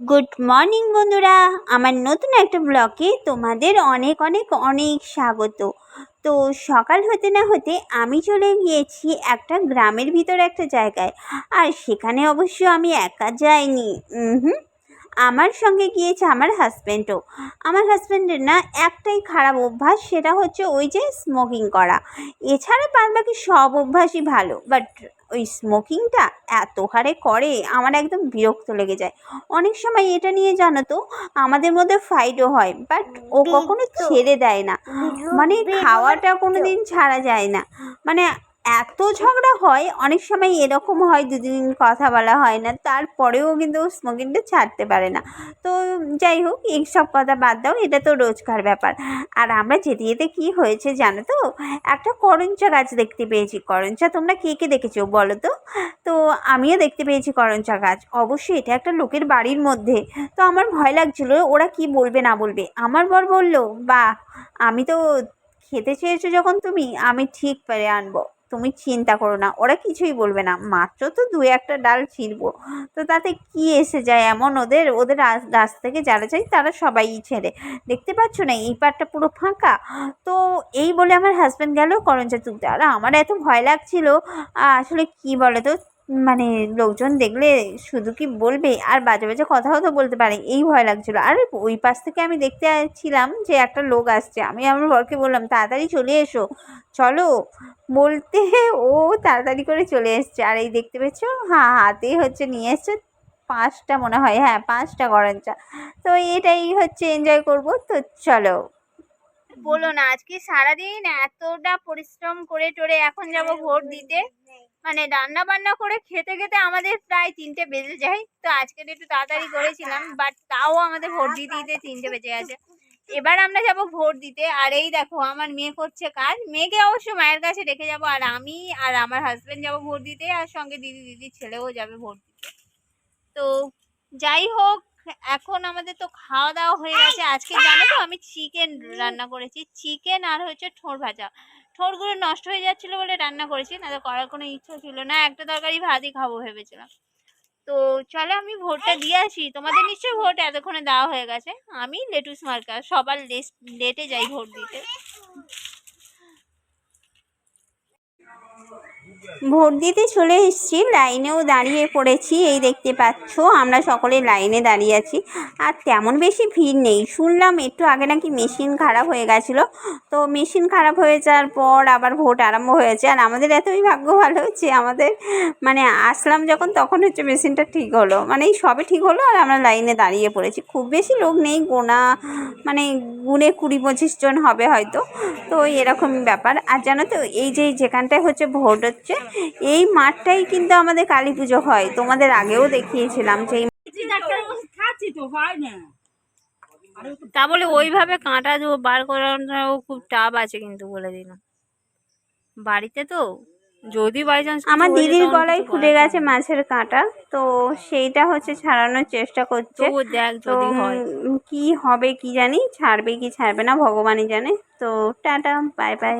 Good morning বন্ধুরা। আমার নতুন একটা ব্লকে তোমাদের অনেক অনেক অনেক স্বাগত। তো সকাল হতে না হতে আমি চলে গিয়েছি একটা গ্রামের ভিতর একটা জায়গায়। আর সেখানে অবশ্য আমি একা যাইনি। হুম। আমার সঙ্গে গিয়েছে আমার হাজব্যান্ডও আমার হাজব্যান্ডের না একটাই খারাপ অভ্যাস সেটা হচ্ছে ওই যে স্মোকিং করা। এছাড়া বাদ বাকি সব অভ্যাসই ভালো বাট ওই স্মোকিংটা এত হারে করে আমার একদম বিরক্ত লেগে যায়। অনেক সময় এটা নিয়ে জানো তো আমাদের মধ্যে ফাইটও হয় বাট ও কখনো ছেড়ে দেয় না। মানে খাওয়াটা কোনো দিন ছাড়া যায় না। মানে এত ঝগড়া হয়, অনেক সময় এরকম হয় দুদিন কথা বলা হয় না, তারপরেও কিন্তু স্মোকিংটা ছাড়তে পারে না। তো যাই হোক এইসব কথা বাদ দাও, এটা তো রোজকার ব্যাপার। আর আমরা যেতে যেতে কী হয়েছে জানো তো? একটা করঞ্চা গাছ দেখতে পেয়েছি। করঞ্চা তোমরা কে কে দেখেছ বলো তো? তো আমিও দেখতে পেয়েছি করঞ্চা গাছ। অবশ্যই এটা একটা লোকের বাড়ির মধ্যে। তো আমার ভয় লাগছিল, ওরা কি বলবে না বলবে? আমার বর বলল বা আমি তো খেতে চেয়েছো যখন তুমি, আমি ঠিক পেরে আনব। তুমি চিন্তা করো না, ওরা কিছুই বলবে না। মাত্র তো দু একটা ডাল ছিঁড়ব। তো তাতে কি এসে যায় এমন ওদের? ওদের রাস থেকে যারা যায় তারা সবাই ছেড়ে। দেখতে পাচ্ছ না, এই পাটটা পুরো ফাঁকা? তো এই বলে আমার হাজব্যান্ড গেল করঞ্জা তুলতে আর আমার এত ভয় লাগছিল আসলে কি বলে তো? মানে লোকজন দেখলে শুধু কি বলবে? আর বাজে বাজে কথাও তো বলতে পারে। এই ভয় লাগছিল। আর ওই পাশ থেকে আমি দেখতে ছিলাম যে একটা লোক আসছে। আমি আমার বরকে বললাম, তাড়াতাড়ি চলে এসো। চলো। বলতে ও তাড়াতাড়ি করে চলে এসছে। আর এই দেখতে পেয়েছ? হ্যাঁ হাতেই হচ্ছে নিয়ে এসছে। পাঁচটা মনে হয়। হ্যাঁ পাঁচটা গরঞ্চা তো এটাই হচ্ছে এনজয় করব। তো চলো। বলো না, আজকে সারাদিন এতটা পরিশ্রম করে টোরে এখন যাব ভোট দিতে। মানে রান্না বান্না করে খেতে খেতে আমাদের প্রায় তিনটে বেজে যায়। তো আজকে একটু তাড়াতাড়ি করেছিলাম বাট তাও আমাদের ভোট দিতে দিতে তিনটে বেজে গেছে। এবার আমরা যাব ভোট দিতে আর এই দেখো আমার মেয়ে করছে কাজ। মেয়েকে অবশ্য মায়ের কাছে রেখে যাব আর আমি আর আমার হাজব্যান্ড যাব ভোট দিতে আর সঙ্গে দিদি দিদি ছেলেও যাবে ভোট দিতে। তো যাই হোক এখন আমাদের তো খাওয়া দাওয়া হয়ে গেছে। আজকে জানো তো আমি চিকেন রান্না করেছি। চিকেন আর হচ্ছে ঠোঁট ভাজা। ঠোঁটগুলো নষ্ট হয়ে যাচ্ছিল বলে রান্না করেছি না তো করার কোনো ইচ্ছা ছিল না। একটা তরকারি ভাতই খাব ভেবেছিলাম। তো চলো আমি ভোটটা দিয়ে আসি। তোমাদের নিশ্চয়ই ভোট এতক্ষণে দেওয়া হয়ে গেছে। আমি লেটুস মার্কা, সবার লেটে যাই ভোট দিতে। ভোট দিতে চলে এসেছি। লাইনেও দাঁড়িয়ে পড়েছি, এই দেখতে পাচ্ছ। আমরা সকলে লাইনে দাঁড়িয়ে আছি। আর তেমন বেশি ভিড় নেই। শুনলাম একটু আগে নাকি মেশিন খারাপ হয়ে গেছিল। তো মেশিন খারাপ হয়ে যাওয়ার পর আবার ভোট আরম্ভ হয়েছে। আর আমাদের এতই ভাগ্য ভালো হচ্ছে আমাদের মানে আসলাম যখন, তখন হচ্ছে মেশিনটা ঠিক হলো। মানে সবে ঠিক হলো আর আমরা লাইনে দাঁড়িয়ে পড়েছি। খুব বেশি লোক নেই, গোনা মানে গুনে কুড়ি পঁচিশ জন হবে হয়তো। তো এরকমই ব্যাপার। আর জানো তো, এই যে যেখানটায় হচ্ছে ভোট হচ্ছে। এই মাঠটাই কিন্তু আমাদের কালী পুজো হয়। তোমাদের আগেও দেখিয়েছিলাম যে তা বলে ওইভাবে কাঁটা বার করানো খুব টাপ আছে কিন্তু বলে দিলাম বাড়িতে তো যদি বাই চান্স আমার দিদির গলায় ফুটে গেছে মাছের কাঁটা তো সেইটা হচ্ছে ছাড়ানোর চেষ্টা করছে। দেখ যদি কি হবে কি জানি ছাড়বে কি ছাড়বে না ভগবানই জানে। তো টাটা বাই বাই